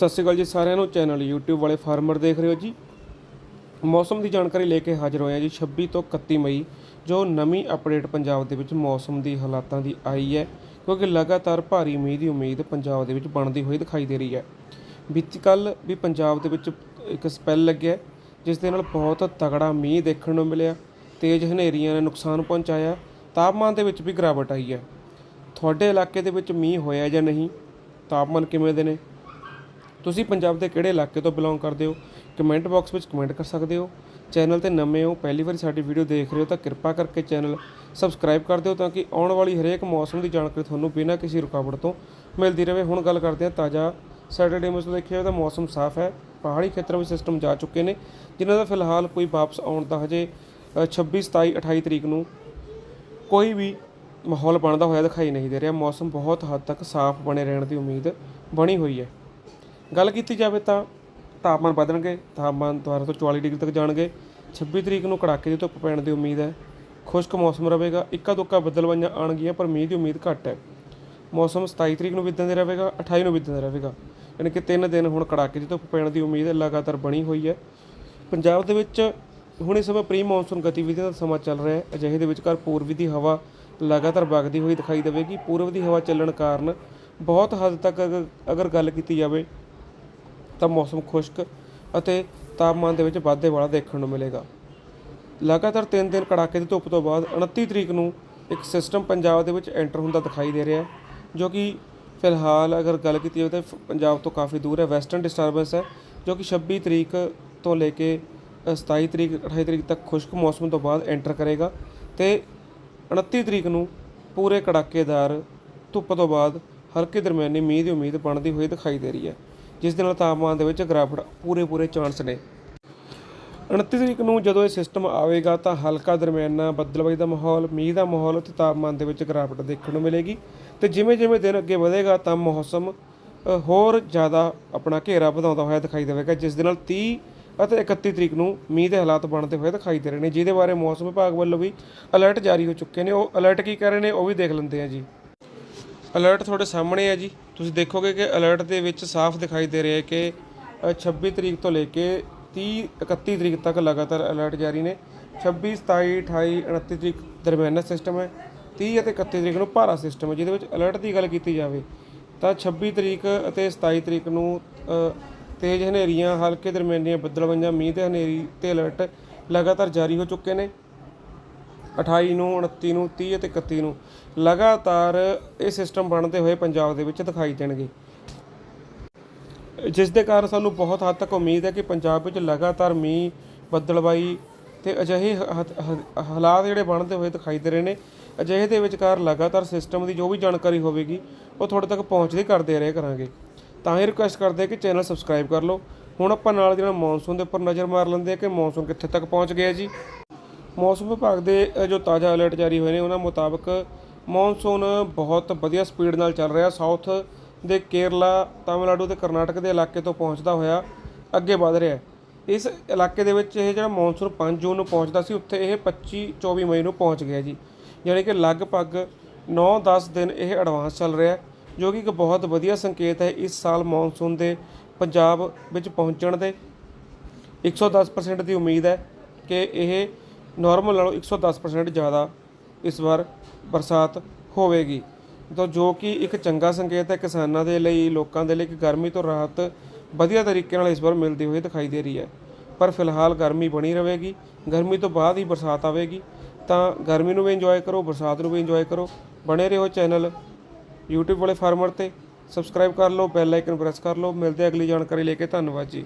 ਸਤਿ ਸ਼੍ਰੀ ਅਕਾਲ ਜੀ ਸਾਰਿਆਂ ਨੂੰ, ਚੈਨਲ YouTube ਵਾਲੇ ਫਾਰਮਰ ਦੇਖ ਰਹੇ ਹੋ ਜੀ। ਮੌਸਮ ਦੀ ਜਾਣਕਾਰੀ ਲੈ ਕੇ ਹਾਜ਼ਰ ਹੋਇਆ ਜੀ 26 ਤੋਂ 31 ਮਈ, ਜੋ ਨਵੀਂ ਅਪਡੇਟ ਪੰਜਾਬ ਦੇ ਵਿੱਚ ਮੌਸਮ ਦੀ ਹਾਲਾਤਾਂ ਦੀ ਆਈ ਹੈ, ਕਿਉਂਕਿ ਲਗਾਤਾਰ ਭਾਰੀ ਮੀਂਹ ਦੀ ਉਮੀਦ ਪੰਜਾਬ ਦੇ ਵਿੱਚ ਬਣਦੀ ਹੋਈ ਦਿਖਾਈ ਦੇ ਰਹੀ ਹੈ। ਬੀਤੀ ਕੱਲ ਵੀ ਪੰਜਾਬ ਦੇ ਵਿੱਚ ਇੱਕ ਸਪੈਲ ਲੱਗਿਆ, ਜਿਸ ਦੇ ਨਾਲ ਬਹੁਤ ਤਗੜਾ ਮੀਂਹ ਦੇਖਣ ਨੂੰ ਮਿਲਿਆ, ਤੇਜ਼ ਹਨੇਰੀਆਂ ਨੇ ਨੁਕਸਾਨ ਪਹੁੰਚਾਇਆ, ਤਾਪਮਾਨ ਦੇ ਵਿੱਚ ਵੀ ਗਿਰਾਵਟ ਆਈ ਹੈ। ਤੁਹਾਡੇ ਇਲਾਕੇ ਦੇ ਵਿੱਚ ਮੀਂਹ ਹੋਇਆ ਜਾਂ ਨਹੀਂ? ਤਾਪਮਾਨ ਕਿਵੇਂ ਦੇ ਨੇ? ਤੁਸੀਂ ਪੰਜਾਬ ਦੇ ਕਿਹੜੇ ਇਲਾਕੇ ਤੋਂ ਬਿਲੋਂਗ ਕਰਦੇ ਹੋ? ਕਮੈਂਟ ਬਾਕਸ ਵਿੱਚ ਕਮੈਂਟ ਕਰ ਸਕਦੇ ਹੋ। ਚੈਨਲ ਤੇ ਨਵੇਂ ਹੋ ਪਹਿਲੀ ਵਾਰੀ ਸਾਡੀ ਵੀਡੀਓ ਦੇਖ ਰਹੇ ਹੋ ਤਾਂ ਕਿਰਪਾ ਕਰਕੇ ਚੈਨਲ ਸਬਸਕ੍ਰਾਈਬ ਕਰ ਦਿਓ ਤਾਂ ਕਿ ਆਉਣ ਵਾਲੀ ਹਰੇਕ ਮੌਸਮ ਦੀ ਜਾਣਕਾਰੀ ਤੁਹਾਨੂੰ ਬਿਨਾਂ ਕਿਸੇ ਰੁਕਾਵਟ ਤੋਂ ਮਿਲਦੀ ਰਹੇ। ਹੁਣ ਗੱਲ ਕਰਦੇ ਹਾਂ ਤਾਜ਼ਾ ਸੈਟਰਡੇ ਮੌਸਮ ਦੇਖਿਆ ਤਾਂ ਮੌਸਮ ਸਾਫ਼ ਹੈ। ਪਹਾੜੀ ਖੇਤਰਾਂ ਵਿੱਚ ਸਿਸਟਮ ਜਾ ਚੁੱਕੇ ਨੇ ਜਿਨ੍ਹਾਂ ਦਾ ਫਿਲਹਾਲ ਕੋਈ ਵਾਪਸ ਆਉਣ ਦਾ ਹਜੇ ਅ, 26 27 28 ਤਰੀਕ ਨੂੰ ਕੋਈ ਵੀ ਮਾਹੌਲ ਬਣਦਾ ਹੋਇਆ ਦਿਖਾਈ ਨਹੀਂ ਦੇ ਰਿਹਾ। ਮੌਸਮ ਬਹੁਤ ਹੱਦ ਤੱਕ ਸਾਫ਼ ਬਣੇ ਰਹਿਣ ਦੀ ਉਮੀਦ ਬਣੀ ਹੋਈ ਹੈ। ਗੱਲ ਕੀਤੀ ਜਾਵੇ ਤਾਂ ਤਾਪਮਾਨ ਵਧਣਗੇ, ਤਾਪਮਾਨ ਦੁਬਾਰਾ ਤੋਂ 44 ਡਿਗਰੀ ਤੱਕ ਜਾਣਗੇ। 26 ਤਰੀਕ ਨੂੰ ਕੜਾਕੇ ਦੀ ਧੁੱਪ ਪੈਣ ਦੀ ਉਮੀਦ ਹੈ। ਖੁਸ਼ਕ ਮੌਸਮ ਰਹੇਗਾ, ਇੱਕਾ ਦੁੱਕਾ ਬੱਦਲਵਾਈਆਂ ਆਣਗੀਆਂ ਪਰ ਮੀਂਹ ਦੀ ਉਮੀਦ ਘੱਟ ਹੈ। ਮੌਸਮ 27 ਤਰੀਕ ਨੂੰ ਵੀ ਇੱਦਾਂ ਦਾ ਰਹੇਗਾ 28 ਨੂੰ ਵੀ ਇੱਦਾਂ ਦਾ ਰਹੇਗਾ। ਯਾਨੀ ਕਿ ਤਿੰਨ ਦਿਨ ਹੁਣ ਕੜਾਕੇ ਦੀ ਧੁੱਪ ਪੈਣ ਦੀ ਉਮੀਦ ਹੈ ਲਗਾਤਾਰ ਬਣੀ ਹੋਈ ਹੈ। ਪੰਜਾਬ ਦੇ ਵਿੱਚ ਹੁਣ ਇਸ ਸਮੇਂ ਪ੍ਰੀ ਮੌਨਸੂਨ ਗਤੀਵਿਧੀਆਂ ਦਾ ਸਮਾਂ ਚੱਲ ਰਿਹਾ ਹੈ। ਅਜਿਹੇ ਦੇ ਵਿਚਕਾਰ ਪੂਰਬੀ ਦੀ ਹਵਾ ਲਗਾਤਾਰ ਵਗਦੀ ਹੋਈ ਦਿਖਾਈ ਦੇਵੇਗੀ। ਪੂਰਬ ਦੀ ਹਵਾ ਚੱਲਣ ਕਾਰਨ ਬਹੁਤ ਹੱਦ ਤੱਕ ਅਗਰ- ਅਗਰ ਗੱਲ ਕੀਤੀ ਜਾਵੇ ਤਾਂ ਮੌਸਮ ਖੁਸ਼ਕ ਅਤੇ ਤਾਪਮਾਨ ਦੇ ਵਿੱਚ ਵਾਧੇ ਵਾਲਾ ਦੇਖਣ ਨੂੰ ਮਿਲੇਗਾ। ਲਗਾਤਾਰ 3 ਦਿਨ ਕੜਾਕੇ ਦੀ ਧੁੱਪ ਤੋਂ ਬਾਅਦ 29 ਤਰੀਕ ਨੂੰ ਇੱਕ ਸਿਸਟਮ ਪੰਜਾਬ ਦੇ ਵਿੱਚ ਐਂਟਰ ਹੁੰਦਾ ਦਿਖਾਈ ਦੇ ਰਿਹਾ ਜੋ ਕਿ ਫਿਲਹਾਲ ਅਗਰ ਗੱਲ ਕੀਤੀ ਜਾਵੇ ਤਾਂ ਫ- ਪੰਜਾਬ ਤੋਂ ਕਾਫੀ ਦੂਰ ਹੈ। ਵੈਸਟਰਨ ਡਿਸਟਰਬੈਂਸ ਹੈ ਜੋ ਕਿ 26 ਤਰੀਕ ਤੋਂ ਲੈ ਕੇ ਅ, 27 ਤਰੀਕ 28 ਤਰੀਕ ਤੱਕ ਖੁਸ਼ਕ ਮੌਸਮ ਤੋਂ ਬਾਅਦ ਐਂਟਰ ਕਰੇਗਾ ਤੇ 29 ਤਰੀਕ ਨੂੰ ਪੂਰੇ ਕੜਾਕੇਦਾਰ ਧੁੱਪ ਤੋਂ ਬਾਅਦ ਹਲਕੇ ਦਰਮਿਆਨੀ ਮੀਂਹ ਦੀ ਉਮੀਦ ਬਣਦੀ ਹੋਈ ਦਿਖਾਈ ਦੇ ਰਹੀ ਹੈ। ਜਿਸ ਦੇ ਨਾਲ ਤਾਪਮਾਨ ਦੇ ਵਿੱਚ ਗਿਰਾਵਟ ਪੂਰੇ ਪੂਰੇ ਚਾਂਸ ਨੇ। 29 ਤਰੀਕ ਨੂੰ ਜਦੋਂ ਇਹ ਸਿਸਟਮ ਆਵੇਗਾ ਤਾਂ ਹਲਕਾ ਦਰਮਿਆਨਾ ਬੱਦਲਬਾਈ ਦਾ ਮਾਹੌਲ, ਮੀਂਹ ਦਾ ਮਾਹੌਲ ਤੇ ਤਾਪਮਾਨ ਦੇ ਵਿੱਚ ਗਿਰਾਵਟ ਦੇਖਣ ਨੂੰ ਮਿਲੇਗੀ। ਤੇ ਜਿਵੇਂ ਜਿਵੇਂ ਦਿਨ ਅੱਗੇ ਵਧੇਗਾ ਤਾਂ ਮੌਸਮ ਹੋਰ ਜ਼ਿਆਦਾ ਆਪਣਾ ਘੇਰਾ ਵਧਾਉਂਦਾ ਹੋਇਆ ਦਿਖਾਈ ਦੇਵੇਗਾ, ਜਿਸ ਦੇ ਨਾਲ 30 ਅਤੇ 31 ਤਰੀਕ ਨੂੰ ਮੀਂਹ ਦੇ ਹਾਲਾਤ ਬਣਦੇ ਹੋਏ ਦਿਖਾਈ ਦੇ ਰਹੇ ਨੇ। ਜਿਹਦੇ ਬਾਰੇ ਮੌਸਮ ਵਿਭਾਗ ਵੱਲੋਂ ਵੀ ਅਲਰਟ ਜਾਰੀ ਹੋ ਚੁੱਕੇ ਨੇ। ਉਹ ਅਲਰਟ ਕੀ ਕਰ ਰਹੇ ਨੇ ਉਹ ਵੀ ਦੇਖ ਲੈਂਦੇ ਆ ਜੀ। ਅਲਰਟ ਤੁਹਾਡੇ ਸਾਹਮਣੇ ਹੈ ਜੀ। ਤੁਸੀਂ ਦੇਖੋਗੇ ਕਿ ਅਲਰਟ ਦੇ ਵਿੱਚ ਸਾਫ਼ ਦਿਖਾਈ ਦੇ ਰਿਹਾ ਹੈ ਕਿ ਅ, 26 ਤਰੀਕ ਤੋਂ ਲੈ ਕੇ 30 31 ਤਰੀਕ ਤੱਕ ਲਗਾਤਾਰ ਅਲਰਟ ਜਾਰੀ ਨੇ। 26 27 28 29 ਤਰੀਕ ਦਰਮਿਆਨਾ ਸਿਸਟਮ ਹੈ। 30 ਅਤੇ 31 ਤਰੀਕ ਨੂੰ ਭਾਰਾ ਸਿਸਟਮ ਹੈ ਜਿਹਦੇ ਵਿੱਚ ਅਲਰਟ ਦੀ ਗੱਲ ਕੀਤੀ ਜਾਵੇ ਤਾਂ 26 ਤਰੀਕ ਅਤੇ 27 ਤਰੀਕ ਨੂੰ ਤੇਜ਼ ਹਨੇਰੀਆਂ ਹਲਕੇ ਦਰਮਿਆਨੀਆਂ ਬੱਦਲਵਾਈਆਂ ਮੀਂਹ ਤੇ ਹਨੇਰੀ ਤੇ ਅਲਰਟ ਲਗਾਤਾਰ ਜਾਰੀ ਹੋ ਚੁੱਕੇ ਨੇ। 28 ਨੂੰ 29 ਨੂੰ 30 ਅਤੇ 31 ਨੂੰ ਲਗਾਤਾਰ ਇਹ ਸਿਸਟਮ ਬਣਦੇ ਹੋਏ ਪੰਜਾਬ ਦੇ ਵਿੱਚ ਦਿਖਾਈ ਦੇਣਗੇ। ਜਿਸ ਦੇ ਕਾਰਨ ਸਾਨੂੰ ਬਹੁਤ ਹੱਦ ਤੱਕ ਉਮੀਦ ਹੈ ਕਿ ਪੰਜਾਬ ਵਿੱਚ ਲਗਾਤਾਰ ਮੀਂਹ ਬੱਦਲਬਾਈ ਤੇ ਅਜਿਹੇ ਹ- ਹਾਲਾਤ ਜਿਹੜੇ ਬਣਦੇ ਹੋਏ ਦਿਖਾਈ ਦੇ ਰਹੇ ਨੇ, ਅਜਿਹੇ ਦੇ ਵਿਚਕਾਰ ਲਗਾਤਾਰ ਸਿਸਟਮ ਦੀ ਜੋ ਵੀ ਜਾਣਕਾਰੀ ਹੋਵੇਗੀ, ਉਹ ਤੁਹਾਡੇ ਤੱਕ ਪਹੁੰਚਦੀ ਕਰਦੇ ਰਹੇ ਕਰਾਂਗੇ। ਤਾਂ ਹੀ ਰਿਕੁਐਸਟ ਕਰਦੇ ਕਿ ਚੈਨਲ ਸਬਸਕ੍ਰਾਈਬ ਕਰ ਲਓ। ਹੁਣ ਆਪਾਂ ਨਾਲ ਜਿਹੜਾ ਮੌਨਸੂਨ ਦੇ ਉੱਪਰ ਨਜ਼ਰ ਮਾਰ ਲੈਂਦੇ ਹਾਂ ਕਿ ਮੌਨਸੂਨ ਕਿੱਥੇ ਤੱਕ ਪਹੁੰਚ ਗਿਆ ਜੀ। ਮੌਸਮ ਵਿਭਾਗ ਦੇ ਜੋ ਤਾਜ਼ਾ ਅਲਰਟ ਜਾਰੀ ਹੋਏ ਨੇ, ਉਹਨਾਂ ਮੁਤਾਬਕ ਮੌਨਸੂਨ ਬਹੁਤ ਵਧੀਆ ਸਪੀਡ ਨਾਲ ਚੱਲ ਰਿਹਾ। ਸਾਊਥ ਦੇ ਕੇਰਲਾ, ਤਾਮਿਲਨਾਡੂ ਤੇ ਕਰਨਾਟਕ ਦੇ ਇਲਾਕੇ ਤੋਂ ਪਹੁੰਚਦਾ ਹੋਇਆ ਅੱਗੇ ਵਧ ਰਿਹਾ ਹੈ। ਇਸ ਇਲਾਕੇ ਦੇ ਵਿੱਚ ਇਹ ਜਿਹੜਾ ਮੌਨਸੂਨ 5 ਜੂਨ ਨੂੰ ਪਹੁੰਚਦਾ ਸੀ, ਉੱਥੇ ਇਹ 25 24 ਮਈ ਨੂੰ ਪਹੁੰਚ ਗਿਆ ਜੀ। ਯਾਨੀ ਕਿ ਲਗਭਗ 9-10 ਦਿਨ ਇਹ ਐਡਵਾਂਸ ਚੱਲ ਰਿਹਾ ਹੈ, ਜੋ ਕਿ ਇੱਕ ਬਹੁਤ ਵਧੀਆ ਸੰਕੇਤ ਹੈ ਇਸ ਸਾਲ ਮੌਨਸੂਨ ਦੇ ਪੰਜਾਬ ਵਿੱਚ ਪਹੁੰਚਣ ਦੇ। 110% ਦੀ ਉਮੀਦ ਹੈ ਕਿ ਇਹ ਨਾਰਮਲ ਨਾਲੋਂ 110% ਜ਼ਿਆਦਾ ਇਸ ਵਾਰ ਬਰਸਾਤ ਹੋਵੇਗੀ। ਤਾਂ ਜੋ ਕਿ ਇੱਕ ਚੰਗਾ ਸੰਕੇਤ ਹੈ ਕਿਸਾਨਾਂ ਦੇ ਲਈ, ਲੋਕਾਂ ਦੇ ਲਈ ਕਿ ਗਰਮੀ ਤੋਂ ਰਾਹਤ ਵਧੀਆ ਤਰੀਕੇ ਨਾਲ ਇਸ ਵਾਰ ਮਿਲਦੀ ਹੋਈ ਦਿਖਾਈ ਦੇ ਰਹੀ ਹੈ। ਪਰ ਫਿਲਹਾਲ ਗਰਮੀ ਬਣੀ ਰਹੇਗੀ। ਗਰਮੀ ਤੋਂ ਬਾਅਦ ਹੀ ਬਰਸਾਤ ਆਵੇਗੀ। ਤਾਂ ਗਰਮੀ ਨੂੰ ਵੀ ਇੰਜੋਏ ਕਰੋ, ਬਰਸਾਤ ਨੂੰ ਵੀ ਇੰਜੋਏ ਕਰੋ। ਬਣੇ ਰਹੋ ਚੈਨਲ YouTube ਵਾਲੇ ਫਾਰਮਰ ਤੇ। ਸਬਸਕ੍ਰਾਈਬ ਕਰ ਲਓ ਬੈਲ ਆਈਕਨ ਪ੍ਰੈਸ ਕਰ ਲਓ। ਮਿਲਦੇ ਅਗਲੀ ਜਾਣਕਾਰੀ ਲੈ ਕੇ। ਧੰਨਵਾਦ ਜੀ।